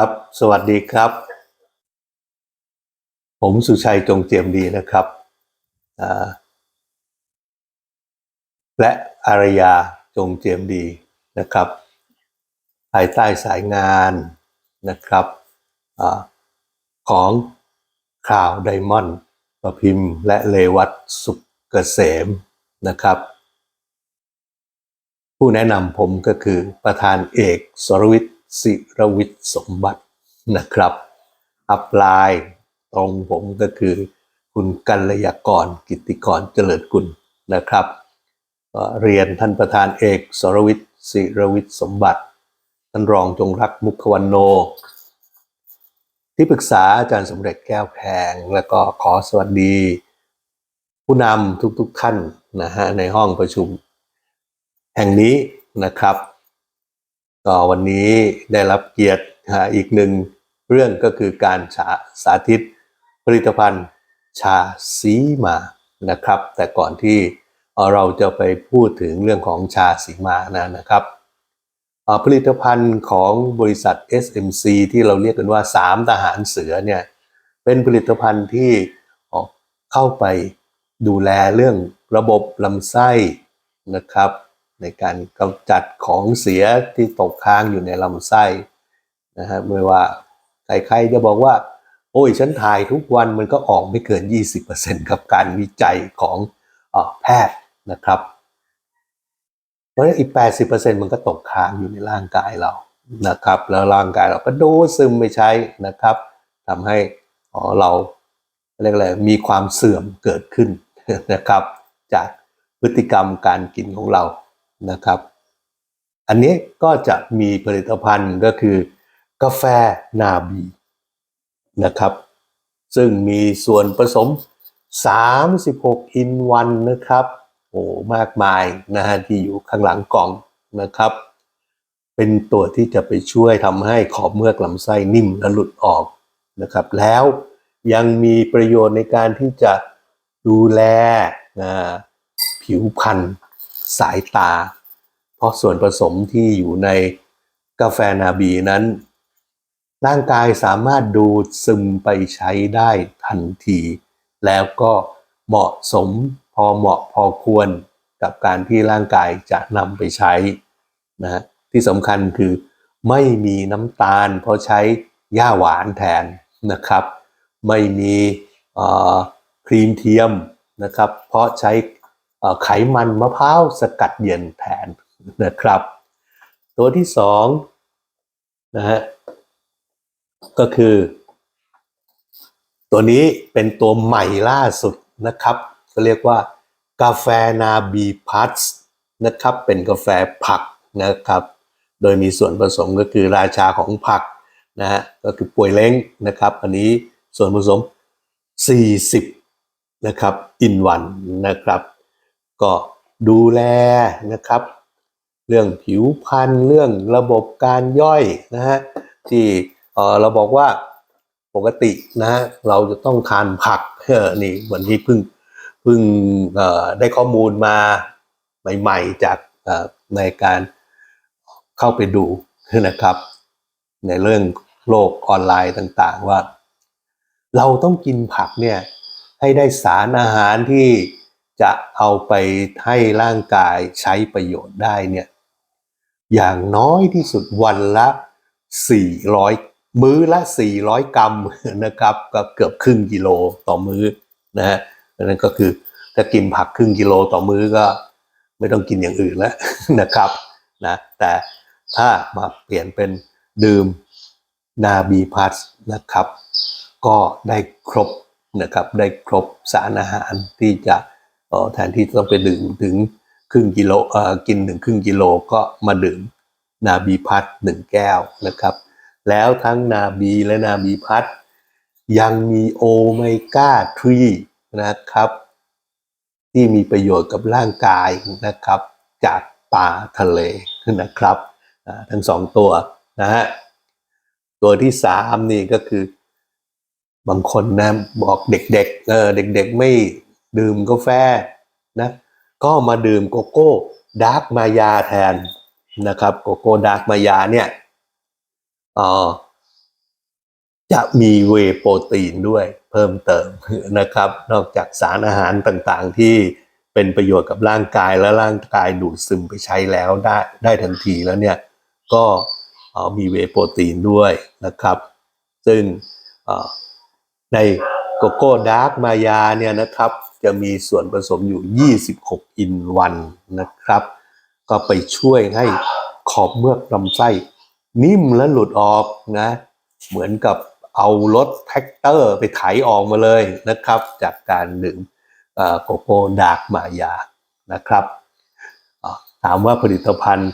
ครับ สวัสดีครับ ผมสุชัยจงเจียมดีนะครับ และอารยาจงเจียมดีนะครับ ภายใต้สายงานนะครับอของข่าวไดมอนด์ประพิมพ์ และเลวัตสุขเกษมนะครับ ผู้แนะนำผมก็คือประธานเอกสรวิทย์ ศิรวิทย์สมบัตินะครับ อัปลน์ตรงผมก็คือคุณกัลยากรกิติกรเจริญกุลนะครับเรียนท่านประธานเอกสรวิทย์ศิรวิทย์สมบัติ ท่านรองจงรักมุขวันโน ที่ปรึกษาอาจารย์สมเด็จแก้วแพง แล้วก็ขอสวัสดี ผู้นำทุกๆท่านนะฮะในห้องประชุม แห่งนี้นะครับ ก็วันนี้ได้รับเกียรติอีกหนึ่งเรื่องก็คือการสาสาธิตผลิตภัณฑ์ชาสีมานะครับ แต่ก่อนที่เราจะไปพูดถึงเรื่องของชาสีมานะนะครับผลิตภัณฑ์ของบริษัท SMC ที่เราเรียกกันว่า 3 ทหารเสือเนี่ยเป็นผลิตภัณฑ์ที่เข้าไปดูแลเรื่องระบบลำไส้นะครับ ในการกำจัดของเสียที่ตกค้างอยู่ในลำไส้นะฮะไม่ว่าใครๆจะบอกว่า โอ้ยฉันถ่ายทุกวันมันก็ออกไม่เกิน 20%กับการวิจัยของอแพทย์นะครับ เพราะฉะนั้นอีก 80%มันก็ตกค้างอยู่ในร่างกายเรานะครับ แล้วร่างกายเราก็ดูดซึมไปใช้นะครับทำให้เราเรียกอะไรมีความเสื่อมเกิดขึ้นนะครับ จากพฤติกรรมการกินของเรา นะครับ อันนี้ก็จะมีผลิตภัณฑ์ก็คือกาแฟนาบีนะครับ ซึ่งมีส่วนผสม 36 อินวันนะครับโอ้มากมายนะฮะที่อยู่ข้างหลังกล่องนะครับ เป็นตัวที่จะไปช่วยทำให้ขอบเมือกลำไส้นิ่มและหลุดออกนะครับ แล้วยังมีประโยชน์ในการที่จะดูแลนะผิวพรรณ สายตา เพราะส่วนผสมที่อยู่ในกาแฟนาบีนั้น ร่างกายสามารถดูดซึมไปใช้ได้ทันที แล้วก็เหมาะสมพอเหมาะพอควรกับการที่ร่างกายจะนำไปใช้นะฮะที่สำคัญคือไม่มีน้ำตาล เพราะใช้หญ้าหวานแทนนะครับ ไม่มีครีมเทียมนะครับ เพราะใช้ ไขมันมะพร้าวสกัดเย็นแทนนะครับ ตัวที่สองนะฮะก็คือ ตัวนี้เป็นตัวใหม่ล่าสุดนะครับก็เรียกว่ากาแฟนาบีพัทนะครับเป็นกาแฟผักนะครับ โดยมีส่วนผสมก็คือราชาของผักนะฮะก็คือป่วยเล้งนะครับ อันนี้ส่วนผสม 40 นะครับอินวันนะครับ ก็ดูแลนะครับ เรื่องผิวพรรณเรื่องระบบการย่อยนะฮะที่เออเราบอกว่าปกตินะฮะเราจะต้องทานผักเออนี่วันนี้เพิ่งเพิ่งได้ข้อมูลมาใหม่ๆจากในการเข้าไปดูนะครับ ในเรื่องโลกออนไลน์ต่างๆว่า เราต้องกินผักเนี่ยให้ได้สารอาหารที่ จะเอาไปให้ร่างกายใช้ประโยชน์ได้เนี่ยอย่างน้อยที่สุดวันละ 400 มื้อละ 400 กรัมนะครับก็เกือบครึ่งกิโลต่อมื้อนะฮะนั่นก็คือถ้ากินผักครึ่งกิโลต่อมื้อก็ไม่ต้องกินอย่างอื่นแล้วนะครับนะแต่ถ้ามาเปลี่ยนเป็นดื่มนาบีพัสนะครับ ก็ได้ครบนะครับได้ครบสารอาหารที่จะ เอ่อแทนที่จะต้องไปดื่มถึงครึ่งกิโลเอ่อกินถึงครึ่งกิโลก็มาดื่มนาบีพัทหนึ่งแก้วนะครับ แล้วทั้งนาบีและนาบีพัทยังมีโอเมก้า3นะครับ ที่มีประโยชน์กับร่างกายนะครับ จากปลาทะเลนะครับทั้งสองตัวนะฮะตัวที่สามนี่ก็คือบางคนนะบอกเด็กๆเออเด็กๆไม่ ดื่มกาแฟนะก็มาดื่มโกโก้ดาร์กมายาแทนนะครับโกโก้ดาร์กมายาเนี่ยจะมีเวโปรตีนด้วยเพิ่มเติมนะครับ นอกจากสารอาหารต่างๆที่เป็นประโยชน์กับร่างกายและร่างกายดูดซึมไปใช้แล้วได้ได้ทันทีแล้วเนี่ยก็มีเวโปรตีนด้วยนะครับ ซึ่งในโกโก้ดาร์กมายาเนี่ยนะครับ จะมีส่วนผสมอยู่ 26 อินวันนะครับ ก็ไปช่วยให้ขอบเมือกลำไส้ นิ่มและหลุดออกนะ เหมือนกับเอารถแท็กเตอร์ไปไถออกมาเลยนะครับ จากการดื่มโกโก้ดาร์กมายานะครับถามว่าผลิตภัณฑ์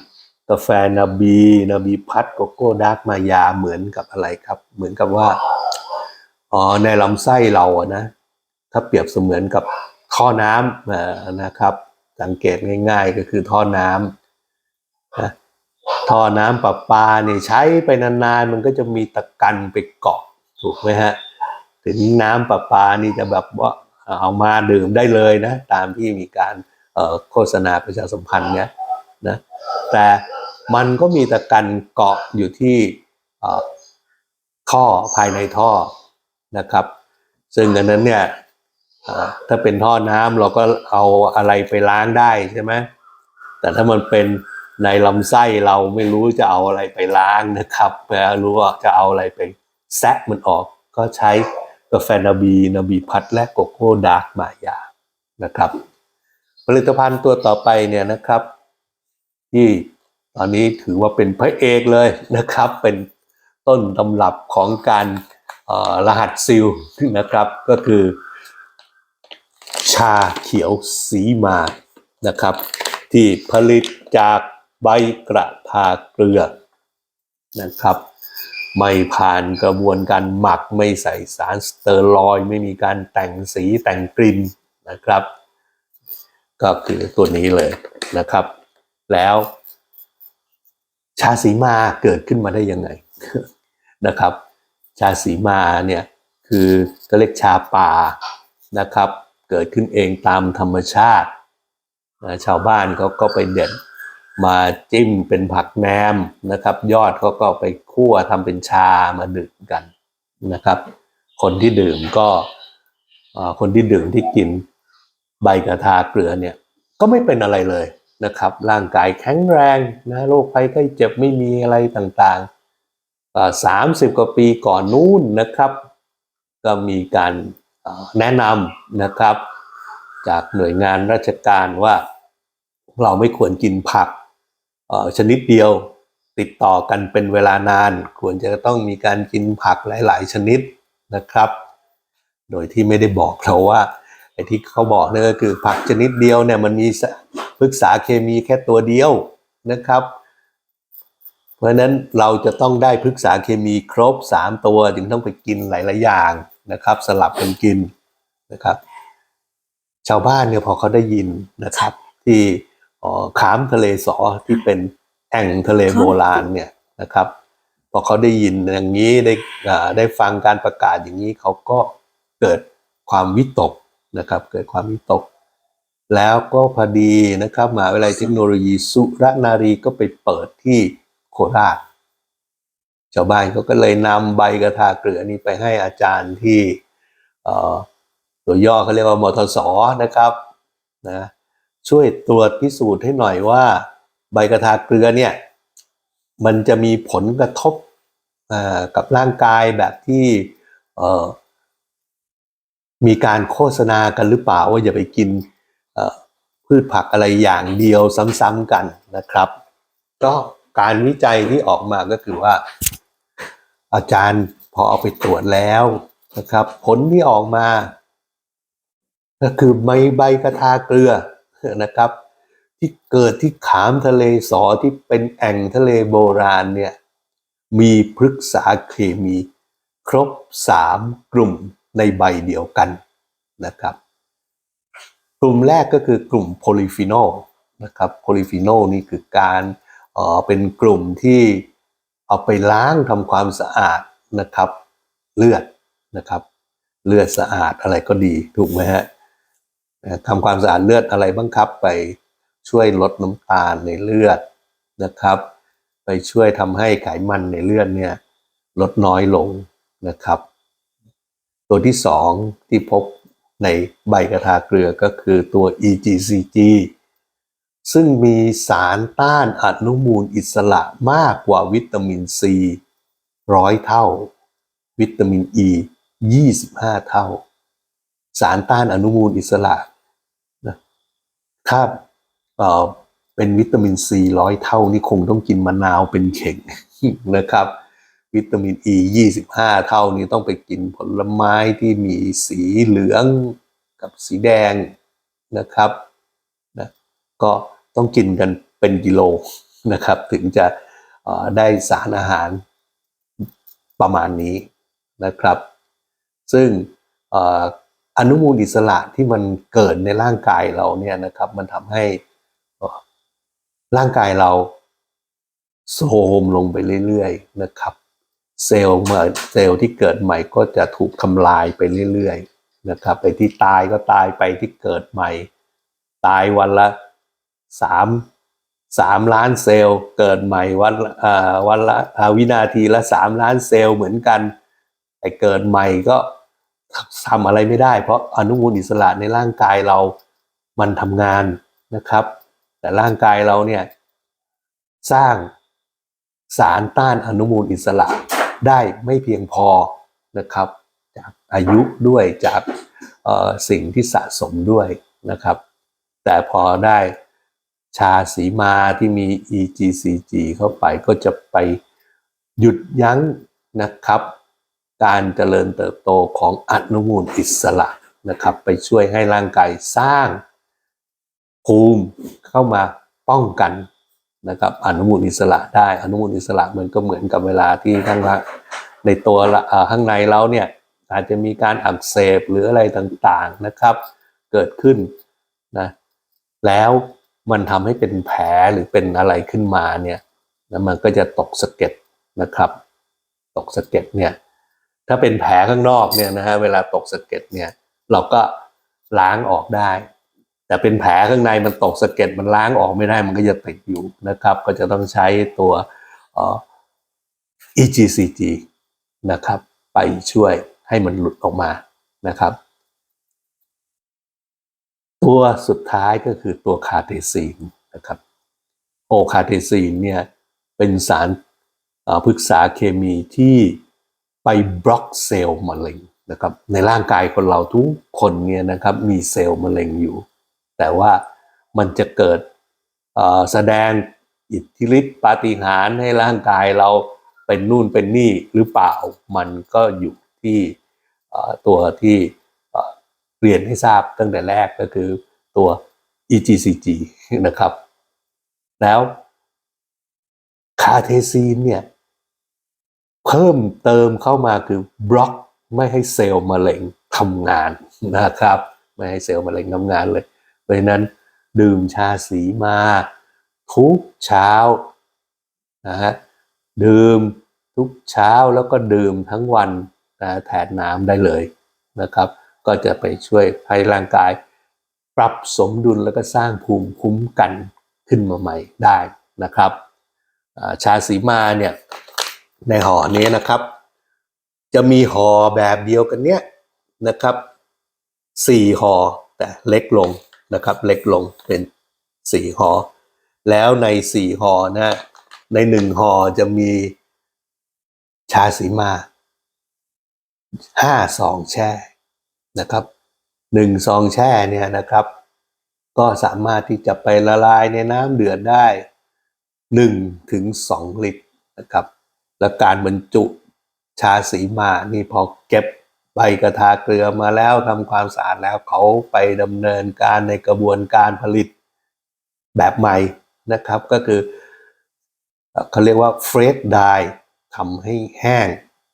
กาแฟนาบีนาบีพัดโกโก้ดาร์กมายาเหมือนกับอะไรครับ เหมือนกับว่าอ๋อในลำไส้เราอะนะ ถ้าเปรียบเสมือนกับท่อน้ำนะครับ สังเกตง่าย ๆ ก็คือท่อน้ำนะท่อน้ำประปาเนี่ยใช้ไปนานๆ มันก็จะมีตะกันไปเกาะถูกไหมฮะถึงน้ำประปานี่จะแบบว่าเอามาดื่มได้เลยนะ ตามที่มีการโฆษณาประชาสัมพันธ์เนี่ยนะแต่มันก็มีตะกันเกาะอยู่ที่เอ่อท่อภายในท่อนะครับ ซึ่งอันนั้นเนี่ย ถ้าเป็นท่อน้ำเราก็เอาอะไรไปล้างได้ใช่ไหมแต่ถ้ามันเป็นในลำไส้เราไม่รู้จะเอาอะไรไปล้างนะครับไม่รู้ว่าจะเอาอะไรไปแซะมันออก ก็ใช้กาแฟนาบีนาบีพัดและโกโก้ดาร์กมายานะครับ ผลิตภัณฑ์ตัวต่อไปเนี่ยนะครับ ที่ตอนนี้ถือว่าเป็นพระเอกเลยนะครับ เป็นต้นตำรับของการรหัสซิลนะครับก็คือาเขียวสีมานะครับ ที่ผลิตจากใบกระทาเกลือนะครับ ไม่ผ่านกระบวนการหมักไม่ใส่สารสเตอรอยไม่มีการแต่งสีแต่งกลิ่นนะครับ ก็คือตัวนี้เลยนะครับ แล้วชาสีมาเกิดขึ้นมาได้ยังไงนะครับ ชาสีมาเนี่ยคือก็เรียกชาป่านะครับ เกิดขึ้นเองตามธรรมชาตินะชาวบ้านเขาก็ไปเด็ดมาจิ้มเป็นผักแหนมนะครับ ยอดเขาก็ไปคั่วทำเป็นชามาดื่มกันนะครับ คนที่ดื่มก็คนที่ดื่มที่กินใบกระทาเกลือเนี่ยก็ไม่เป็นอะไรเลยนะครับ ร่างกายแข็งแรงนะโรคภัยไข้เจ็บไม่มีอะไรต่างๆสามสิบกว่าปีก่อนนู้นนะครับ ก็มีการ แนะนำนะครับ จากหน่วยงานราชการว่าเราไม่ควรกินผักชนิดเดียวติดต่อกันเป็นเวลานาน ควรจะต้องมีการกินผักหลาย ๆ ชนิดนะครับ โดยที่ไม่ได้บอกเราว่าไอ้ที่เขาบอกเนี่ยก็คือผักชนิดเดียวเนี่ยมันมีสพฤกษาเคมีแค่ตัวเดียวนะครับ เพราะนั้นเราจะต้องได้พฤกษาเคมีครบ 3 ตัวถึงต้องไปกินหลาย ๆ อย่าง นะครับ สลับกันกินนะครับ ชาวบ้านเนี่ยพอเขาได้ยินนะครับ ที่ขามทะเลสอที่เป็นแอ่งทะเลโบราณเนี่ยนะครับพอเขาได้ยินอย่างนี้ได้ได้ฟังการประกาศอย่างนี้เขาก็เกิดความวิตกนะครับ เกิดความวิตก แล้วก็พอดีนะครับมหาวิทยาลัยเทคโนโลยีสุรนารีก็ไปเปิดที่โคราช ชาวบ้านเขาก็เลยนำใบกระทาเกลือนี้ไปให้อาจารย์ที่ตัวย่อเขาเรียกว่ามทสนะครับนะช่วยตรวจพิสูจน์ให้หน่อยว่าใบกระทาเกลือเนี่ยมันจะมีผลกระทบกับร่างกายแบบที่มีการโฆษณากันหรือเปล่าว่าอย่าไปกินพืชผักอะไรอย่างเดียวซ้ำๆกันนะครับ ก็การวิจัยที่ออกมาก็คือว่า อาจารย์พอเอาไปตรวจแล้วนะครับ ผลที่ออกมา ก็คือใบใบกระทาเกลือนะครับ ที่เกิดที่ขามทะเลสอที่เป็นแอ่งทะเลโบราณเนี่ยมีพฤกษาเคมีครบสามกลุ่มในใบเดียวกันนะครับ กลุ่มแรกก็คือกลุ่มโพลิฟีนอลนะครับโพลิฟีนอลนี่คือการเออเป็นกลุ่มที่ เอาไปล้างทำความสะอาดนะครับ เลือดนะครับ เลือดสะอาดอะไรก็ดีถูกไหมฮะทำความสะอาดเลือดอะไรบ้างครับ ไปช่วยลดน้ำตาลในเลือดนะครับ ไปช่วยทำให้ไขมันในเลือดเนี่ยลดน้อยลงนะครับ ตัวที่สองที่พบในใบกระทาเกลือก็คือตัว EGCG ซึ่งมีสารต้านอนุมูลอิสระมากกว่าวิตามินซีร้อยเท่า วิตามินอ e ี25 เท่า สารต้านอนุมูลอิสระนะถ้าเอ่อเป็นวิตามินซีร้อยเท่านี่คงต้องกินมะนาวเป็นเข่งนะครับ วิตามินอ e 25 เท่านี้ต้องไปกินผลไม้ที่มีสีเหลืองกับสีแดงนะครับนะก็ ต้องกินกันเป็นกิโลนะครับ ถึงจะได้สารอาหารประมาณนี้นะครับ ซึ่งออนุมูลอิสระที่มันเกิดในร่างกายเราเนี่ยนะครับ มันทำให้ร่างกายเราโทรมลงไปเรื่อยๆนะครับ เซลล์เมื่อเซลล์ที่เกิดใหม่ก็จะถูกทำลายไปเรื่อยๆนะครับ ไปที่ตายก็ตายไปที่เกิดใหม่ ตายวันละ สามสามล้านเซลล์เกิดใหม่วันละอ่าวันละอ่าวินาทีละสามล้านเซลล์เหมือนกันไอ้เกิดใหม่ก็ทำอะไรไม่ได้ เพราะอนุมูลอิสระในร่างกายเรามันทำงานนะครับ แต่ร่างกายเราเนี่ยสร้างสารต้านอนุมูลอิสระได้ไม่เพียงพอนะครับ จากอายุด้วยจากสิ่งที่สะสมด้วยนะครับ แต่พอได้ ชาสีมาที่มี EGCG เข้าไปก็จะไปหยุดยั้งนะครับ การเจริญเติบโตของอนุมูลอิสระนะครับ ไปช่วยให้ร่างกายสร้างภูมิเข้ามาป้องกันนะครับอนุมูลอิสระได้อนุมูลอิสระมันก็เหมือนกับเวลาที่ข้างล่างในตัวข้างในเราเนี่ยอาจจะมีการอักเสบหรืออะไรต่างๆนะครับ เกิดขึ้นนะแล้ว มันทำให้เป็นแผลหรือเป็นอะไรขึ้นมาเนี่ยแล้วมันก็จะตกสะเก็ดนะครับ ตกสะเก็ดเนี่ยถ้าเป็นแผลข้างนอกเนี่ยนะฮะเวลาตกสะเก็ดเนี่ยเราก็ล้างออกได้ แต่เป็นแผลข้างในมันตกสะเก็ดมันล้างออกไม่ได้มันก็จะติดอยู่นะครับ ก็จะต้องใช้ตัวออ EGCG นะครับ ไปช่วยให้มันหลุดออกมานะครับ ตัวสุดท้ายก็คือตัวคาเทซีนนะครับโอคาเทซีนเนี่ยเป็นสารเอ่อพฤกษาเคมีที่ไปบล็อกเซลล์มะเร็งนะครับในร่างกายคนเราทุกคนเนี่ยนะครับมีเซลล์มะเร็งอยู่ แต่ว่ามันจะเกิดแสดงอิทธิฤทธิปาฏิหาริย์ให้ร่างกายเราเป็นนู่นเป็นนี่หรือเปล่ามันก็อยู่ที่ตัวที่ เรียนให้ทราบตั้งแต่แรกก็คือตัว EGCG นะครับ แล้วคาเทซีนเนี่ย เพิ่มเติมเข้ามาคือบล็อกไม่ให้เซลล์มะเร็งทำงานนะครับ ไม่ให้เซลล์มะเร็งทำงานเลย เพราะนั้นดื่มชาสีมา ทุกเช้านะฮะดื่มทุกเช้าแล้วก็ดื่มทั้งวันนะแทนน้ำได้เลยนะครับ ก็จะไปช่วยให้ร่างกาย ปรับสมดุลแล้วก็สร้างภูมิคุ้มกันขึ้นมาใหม่ได้นะครับชาสีมาเนี่ยในห่อนี้นะครับ จะมีห่อแบบเดียวกันเนี้ยนะครับสี่ห่อแต่เล็กลงนะครับ เล็กลงเป็นสี่ห่อแล้วในสี่ห่อนะในหนึ่งห่อจะมีชาสีมาห้าซองแช่ นะครับหนึ่งซองแช่เนี่ยนะครับ ก็สามารถที่จะไปละลายในน้ำเดือดได้หนึ่งถึงสองลิตรนะครับ และการบรรจุชาสีมานี่พอเก็บใบกระทาเกลือมาแล้วทำความสะอาดแล้วเขาไปดำเนินการในกระบวนการผลิตแบบใหม่นะครับ ก็คือเขาเรียกว่าเฟรชไดทำให้แห้ง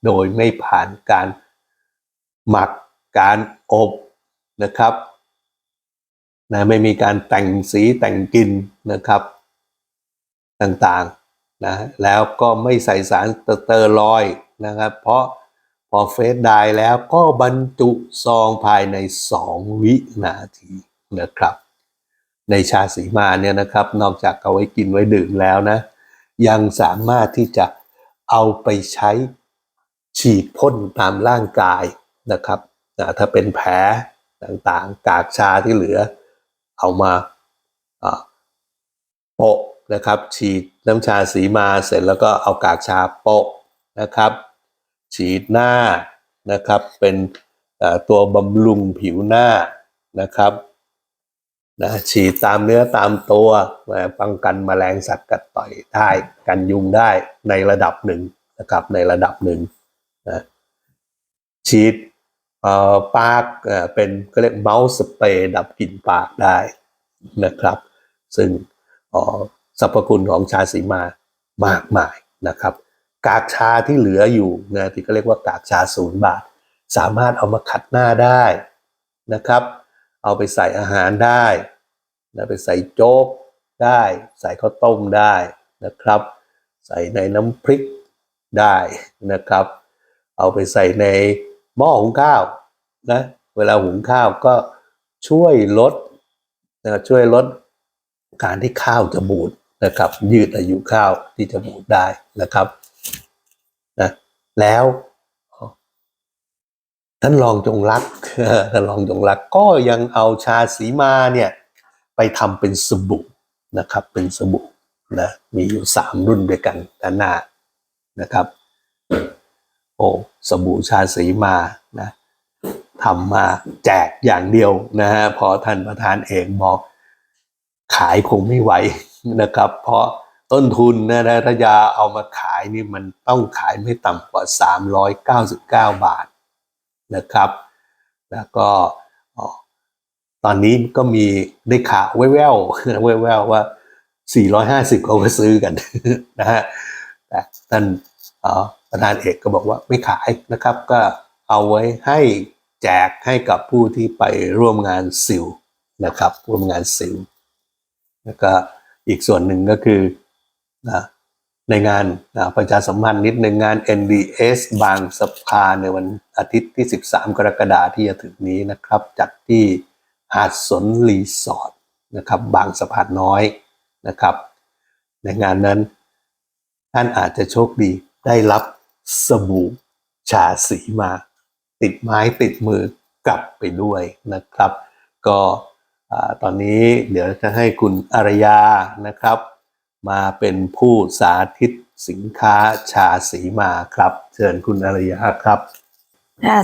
โดยไม่ผ่านการหมัก การอบนะครับนะไม่มีการแต่งสีแต่งกลิ่นนะครับ ต่างๆนะแล้วก็ไม่ใส่สารเตอร์ลอยนะครับ เพราะพอเฟสได้แล้วก็บรรจุซองภายใน 2 วินาทีนะครับ ในชาสีมาเนี่ยนะครับ นอกจากเอาไว้กินไว้ดื่มแล้วนะ ยังสามารถที่จะเอาไปใช้ฉีดพ่นตามร่างกายนะครับ อ่าถ้าเป็นแผลต่างๆ กากชาที่เหลือ เอามาโปะนะครับ ฉีดน้ำชาสีมาเสร็จแล้วก็เอากากชาโปะนะครับ ฉีดหน้านะครับ เป็นตัวบำรุงผิวหน้านะครับนะฉีดตามเนื้อตามตัวนะป้องกันแมลงสัตว์กัดต่อยได้กันยุงได้ในระดับหนึ่งนะครับในระดับหนึ่งนะฉีด ปากเป็นก็เรียกเมาส์สเปรย์ดับกลิ่นปากได้นะครับ ซึ่งสรรพคุณของชาสีมามากมายนะครับ กากชาที่เหลืออยู่นะที่เขาเรียกว่ากากชาศูนย์บาท สามารถเอามาขัดหน้าได้นะครับ เอาไปใส่อาหารได้นะไปใส่โจ๊กได้ ใส่ข้าวต้มได้นะครับ ใส่ในน้ำพริกได้นะครับ เอาไปใส่ใน หม้อหุงข้าวนะเวลาหุงข้าวก็ช่วยลดนะช่วยลดการที่ข้าวจะบูดนะครับ ยืดอายุข้าวที่จะบูดได้นะครับนะแล้วท่านรองจงรักท่านรองจงรักก็ยังเอาชาสีมาเนี่ยไปทำเป็นสบู่นะครับ เป็นสบู่นะมีอยู่สามรุ่นด้วยกันด้านหน้านะครับ โอ้สบู่ชาสีมานะทำมาแจกอย่างเดียวนะฮะพอท่านประธานเอกบอกขายคงไม่ไหวนะครับ เพราะต้นทุนนะนะยาเอามาขายนี่มันต้องขายไม่ต่ำกว่า 399 บาทนะครับ แล้วก็ตอนนี้ก็มีได้ข่าวแว่วๆแว่วๆว่า 450เขาก็ซื้อกันนะฮะแต่ท่านอ่อ ประธานเอกก็บอกว่าไม่ขายนะครับ ก็เอาไว้ให้แจกให้กับผู้ที่ไปร่วมงานซิลนะครับ ร่วมงานซิลแล้วก็อีกส่วนหนึ่งก็คือนะในงานนะประชาสัมพันธ์นิดหนึ่งงาน NDS บางสะพานในวันอาทิตย์ที่ 13 กรกฎาคมที่จะถึงนี้นะครับ จัดที่หาดสนรีสอร์ทนะครับ บางสะพานน้อยนะครับ ในงานนั้นท่านอาจจะโชคดีได้รับ สบู่ชาสีมา ติดไม้ติดมือกลับไปด้วยนะครับ ก็ตอนนี้เดี๋ยวจะให้คุณอารยานะครับ มาเป็นผู้สาธิตสินค้าชาสีมาครับ เชิญคุณอารยาครับ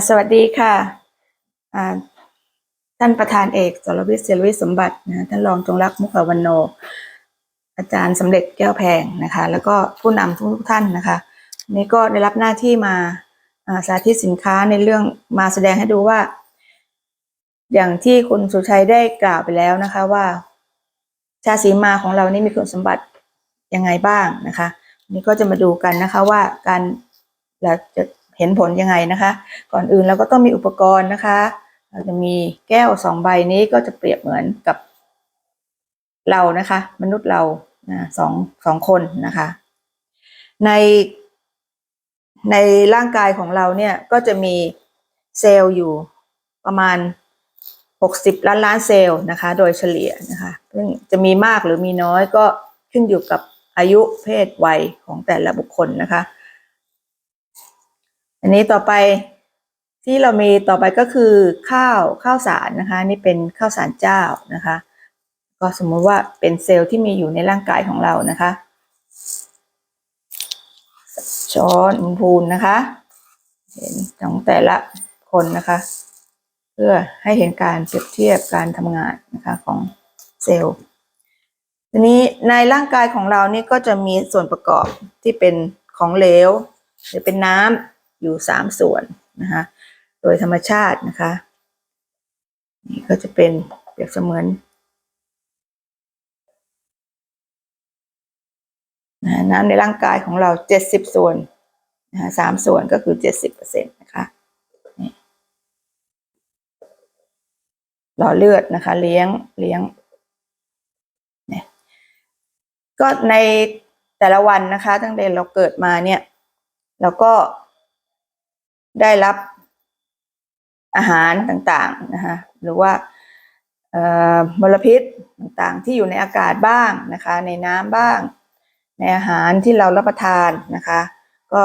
สวัสดีค่ะท่านประธานเอกสรวิทย์เสรวิทย์สมบัตินะท่านรองจงรักมุขวันโน อาจารย์สำเร็จแก้วแพงนะคะ แล้วก็ผู้นำทุกท่านนะคะ นี่ก็ได้รับหน้าที่มาสาธิตสินค้าในเรื่องมาแสดงให้ดูว่า อย่างที่คุณสุชัยได้กล่าวไปแล้วนะคะว่า ชาสีมาของเรานี่มีคุณสมบัติยังไงบ้างนะคะ นี่ก็จะมาดูกันนะคะว่าการเราจะเห็นผลยังไงนะคะ ก่อนอื่นเราก็ต้องมีอุปกรณ์นะคะ เราจะมีแก้วสองใบนี้ก็จะเปรียบเหมือนกับเรานะคะ มนุษย์เราสองสองคนนะคะ ใน ในร่างกายของเราเนี่ยก็จะมีเซลล์อยู่ประมาณ 60 ล้านล้านเซลล์นะคะ โดยเฉลี่ยนะคะ ซึ่งจะมีมากหรือมีน้อยก็ขึ้นอยู่กับอายุเพศวัยของแต่ละบุคคลนะคะ อันนี้ต่อไปที่เรามีต่อไปก็คือข้าวข้าวสารนะคะ นี่เป็นข้าวสารเจ้านะคะ ก็สมมุติว่าเป็นเซลล์ที่มีอยู่ในร่างกายของเรานะคะ ช้อนอุณหภูมินะคะ เห็นของแต่ละคนนะคะ เพื่อให้เห็นการเปรียบเทียบการทำงานนะคะของเซลล์ทีนี้ในร่างกายของเรานี่ก็จะมีส่วนประกอบที่เป็นของเหลวหรือเป็นน้ำอยู่สามส่วนนะคะ โดยธรรมชาตินะคะ นี่ก็จะเป็นเปรียบเสมือน นะน้ำในร่างกายของเราเจ็ดสิบส่วนนะสามส่วนก็คือเจ็ดสิบเปอร์เซ็นต์นะคะหล่อเลือดนะคะ เลี้ยงเลี้ยงก็ในแต่ละวันนะคะ ตั้งแต่เราเกิดมาเนี่ย เราก็ได้รับอาหารต่างๆนะคะหรือว่ามลพิษต่างๆที่อยู่ในอากาศบ้างนะคะ ในน้ำบ้าง ในอาหารที่เรารับประทานนะคะ ก็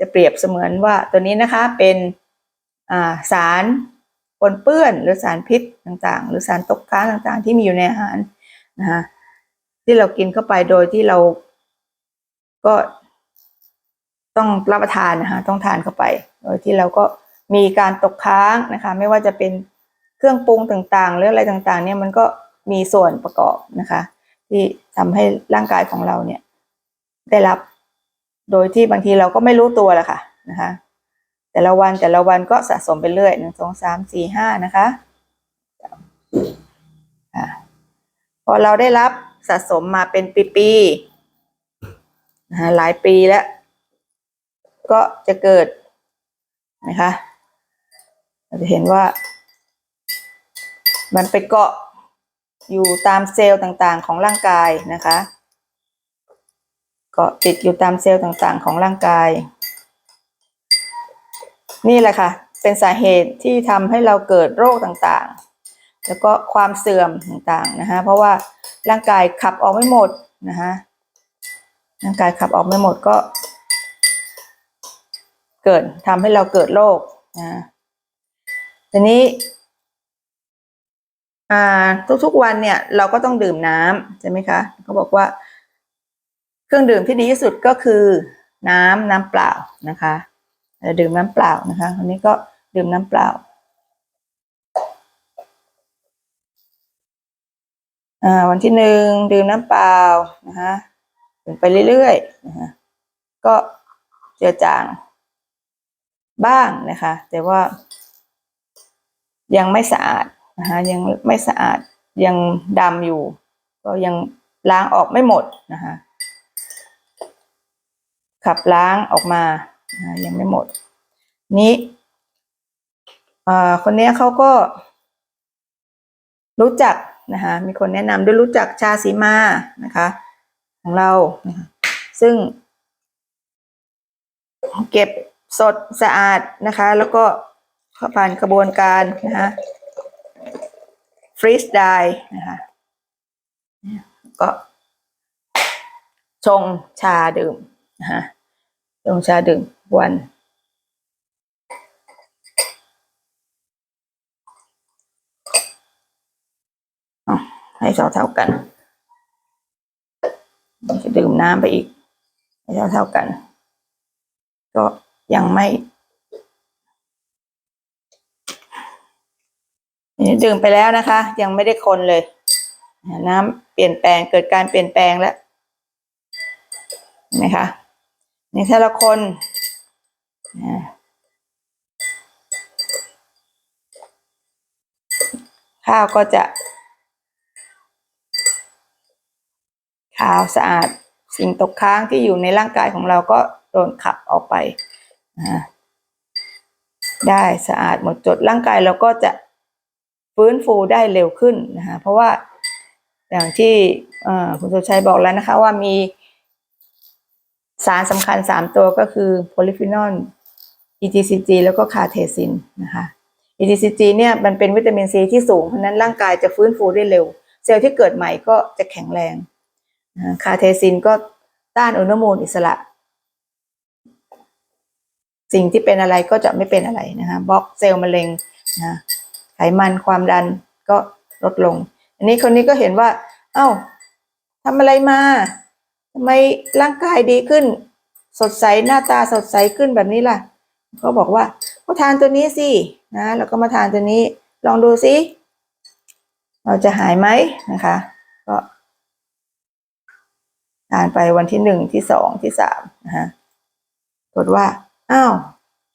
จะเปรียบเสมือนว่าตัวนี้นะคะเป็นาสารปนเปื้อนหรือสารพิษต่างๆ หรือสารตกค้างต่างๆ ที่มีอยู่ในอาหารนะคะที่เรากินเข้าไปโดยที่เราก็ต้องรับประทานนะคะต้องทานเข้าไป โดยที่เราก็มีการตกค้างนะคะ ไม่ว่าจะเป็นเครื่องปรุงต่างๆ หรืออะไรต่างๆ เนี่ยมันก็มีส่วนประกอบนะคะ ที่ทำให้ร่างกายของเราเนี่ย ได้รับ โดยที่บางทีเราก็ไม่รู้ตัวแหละค่ะนะคะ แต่ละวันแต่ละวันก็สะสมไปเรื่อยหนึ่งสองสามสี่ห้านะคะอ่าพอเราได้รับสะสมมาเป็นปีๆนะคะหลายปีแล้ว ก็จะเกิดนะคะเราจะเห็นว่า มันไปเกาะอยู่ตามเซลล์ต่างๆ ของร่างกายนะคะ เกาะติดอยู่ตามเซลล์ต่างๆ ของร่างกาย นี่แหละค่ะ เป็นสาเหตุที่ทำให้เราเกิดโรคต่างๆ แล้วก็ความเสื่อมต่างๆนะคะเพราะว่าร่างกายขับออกไม่หมดนะคะร่างกายขับออกไม่หมดก็ เกิดทำให้เราเกิดโรคนะทีนี้ทุกๆวันเนี่ยเราก็ต้องดื่มน้ำใช่ไหมคะเขาบอกว่า ครื่องดื่มที่ดีที่สุดก็คือน้ำน้ำเปล่านะคะดื่มน้ำเปล่านะคะวันนี้ก็ดื่มน้ำเปล่าวันที่หนึ่งดื่มน้ำเปล่านะคะดื่มไปเรื่อยๆนะคะก็เจือจางบ้างนะคะ แต่ว่า ยังไม่สะอาดนะคะยังไม่สะอาดยังดำอยู่ ก็ยังล้างออกไม่หมดนะคะ ขับล้างออกมายังไม่หมด นี้คนเนี้ยเขาก็ รู้จักนะคะมีคนแนะนำด้วยรู้จักชาสีมานะคะ ของเรานะคะซึ่ง เก็บสดสะอาดนะคะ แล้วก็ผ่านกระบวนการนะคะฟรีสไดนะคะก็ชงชาดื่มนะคะ ชงชาดื่มวัน ให้เท่าเท่ากันจะดื่มน้ำไปอีก ให้เท่าเท่ากัน ก็ยังไม่นี่ดื่มไปแล้วนะคะ ยังไม่ได้คนเลย น้ำเปลี่ยนแปลงเกิดการเปลี่ยนแปลงแล้วเห็นไหมคะ นี่ละคนข้าวก็จะ ขาวสะอาดสิ่งตกค้างที่อยู่ในร่างกายของเราก็โดนขับออกไปนะได้สะอาดหมดจดร่างกายเราก็จะฟื้นฟูได้เร็วขึ้นนะคะเพราะว่าอย่างที่คุณสุชัยบอกแล้วนะคะว่ามี สารสำคัญสามตัวก็คือโพลิฟีนอล EGCG แล้วก็คาเทซินนะคะ EGCG เนี่ยมันเป็นวิตามินซีที่สูง เพราะนั้นร่างกายจะฟื้นฟูได้เร็ว เซลล์ที่เกิดใหม่ก็จะแข็งแรงคาเทซินก็ต้านอนุมูลอิสระ สิ่งที่เป็นอะไรก็จะไม่เป็นอะไรนะคะบล็อกเซลล์มะเร็งนะไขมันความดันก็ลดลง อันนี้คนนี้ก็เห็นว่า เอ้าทำอะไรมา ทำไมร่างกายดีขึ้น สดใสหน้าตาสดใสขึ้นแบบนี้ล่ะเขาบอกว่าก็ทานตัวนี้สินะแล้วก็มาทานตัวนี้ ลองดูสิเราจะหายไหมนะคะ ก็ทานไปวันที่หนึ่งที่สองที่สามนะฮะปรากฏว่าอ้าว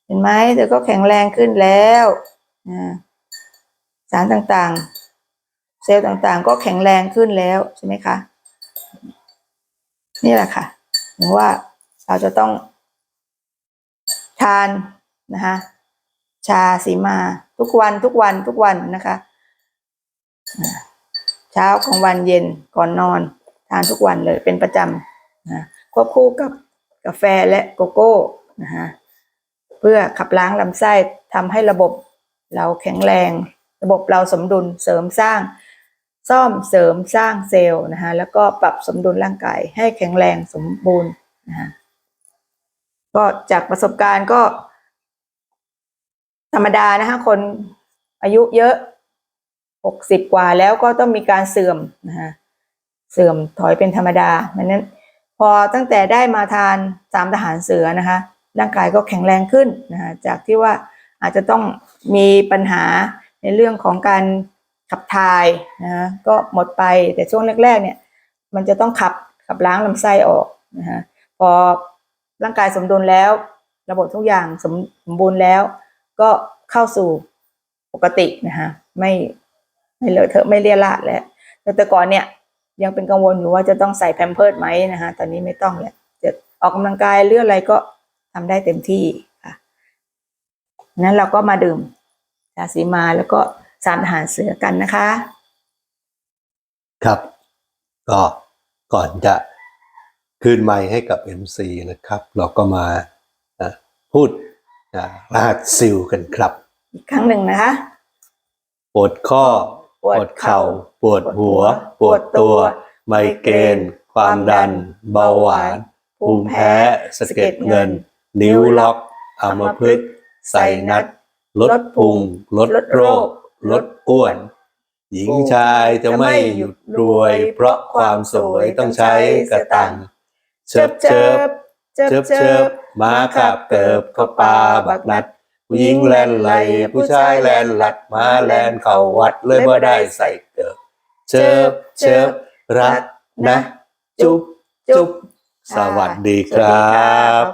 เห็นไหมเธอก็แข็งแรงขึ้นแล้วนะสารต่างๆ เซลล์ต่างๆ ก็แข็งแรงขึ้นแล้วใช่ไหมคะ นี่แหละค่ะถึงว่าเราจะต้อง ทานนะคะชาสีมาทุกวันทุกวันทุกวันนะคะเช้าของวันเย็นก่อนนอน ทานทุกวันเลยเป็นประจำนะควบคู่กับกาแฟและโกโก้นะฮะเพื่อขับล้างลำไส้ทำให้ระบบเราแข็งแรง ระบบเราสมดุลเสริมสร้าง ซ่อมเสริมสร้างเซลล์นะฮะแล้วก็ปรับสมดุลร่างกายให้แข็งแรงสมบูรณ์นะฮะก็จากประสบการณ์ก็ ธรรมดานะคะคนอายุเยอะหกสิบกว่าแล้วก็ต้องมีการเสื่อมนะคะเสื่อมถอยเป็นธรรมดาเพราะนั้น พอตั้งแต่ได้มาทานสามทหารเสือนะคะ ร่างกายก็แข็งแรงขึ้นนะคะจากที่ว่าอาจจะต้องมีปัญหาในเรื่องของการ ขับถ่ายนะคะก็หมดไปแต่ช่วงแรก ๆ เนี่ย มันจะต้องขับขับล้างลำไส้ออกนะคะพอร่างกายสมดุลแล้ว ระบบทุกอย่างสมสมบูรณ์แล้ว ก็เข้าสู่ปกตินะคะไม่ไม่เลอะเทอะไม่เลี่ยราดแล้วแต่แต่ก่อนเนี่ยยังเป็นกังวลอยู่ว่าจะต้องใส่แพมเพิร์ดไหมนะคะตอนนี้ไม่ต้องแล้วจะออกกำลังกายหรืออะไรก็ทำได้เต็มที่ค่ะนั้นเราก็มาดื่มชาสีมาแล้วก็ สารอาหารเสือกันนะคะ ครับ ก็ก่อนจะคืนไมค์ให้กับ MC นะครับ เราก็มาอะพูดอะรหัสซิลกันครับ อีกครั้งหนึ่งนะคะปวดข้อปวดเข่า ปวดหัว ปวดตัว ไมเกรนความดัน เบาหวาน ภูมิแพ้สะเก็ดเงิน นิ้วล็อกอัมพฤกษ์ไซนัสลดพุงลดโรค ลดอ้วน หญิงชายจะไม่หยุดรวย เพราะความสวยต้องใช้กระตังเชิบเชิบเชิบเชิบมาขับเกิบเข้าปลาบักนัด ผู้หญิงแลนไหลผู้ชายแลนหลัดมาแลนเข้าวัดเลยบ่ได้ใส่เกิบเชิบเชิบรักนะ จุ๊บจุ๊บสวัสดีครับ